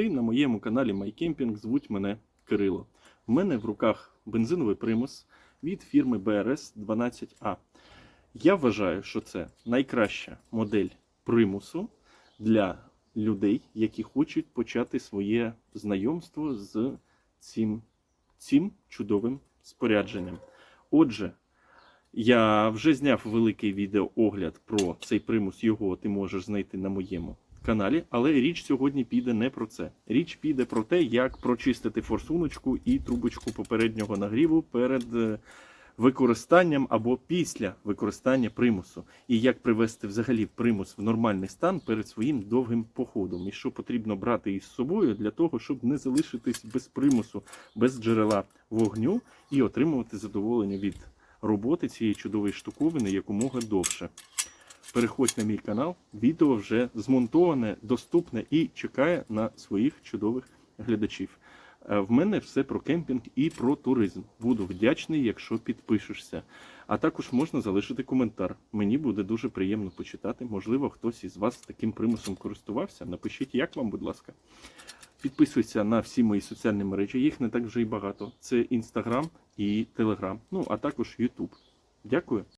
допомогти. На моєму каналі MyCamping звуть мене Кирило. В мене в руках бензиновий примус від фірми BRS 12A. Я вважаю, що це найкраща модель примусу для людей, які хочуть почати своє знайомство з цим, цим чудовим спорядженням. Отже, я вже зняв великий відеоогляд про цей примус. Його ти можеш знайти на моєму каналі. Але річ сьогодні піде не про це. Річ піде про те, як прочистити форсуночку і трубочку попереднього нагріву перед е, використанням або після використання примусу. І як привести взагалі примус в нормальний стан перед своїм довгим походом. І що потрібно брати із собою для того, щоб не залишитись без примусу, без джерела вогню і отримувати задоволення від роботи цієї чудової штуковини якомога довше. Переходь на мій канал, відео вже змонтоване, доступне і чекає на своїх чудових глядачів. Е, В мене все про кемпінг і про туризм. Буду вдячний, якщо підпишешся. А також можна залишити коментар. Мені буде дуже приємно почитати. Можливо, хтось із вас таким примусом користувався. Напишіть, як вам, будь ласка. Підписуйся на всі мої соціальні мережі, їх не так вже й багато. Це Інстаграм і Телеграм, ну а також Ютуб. Дякую.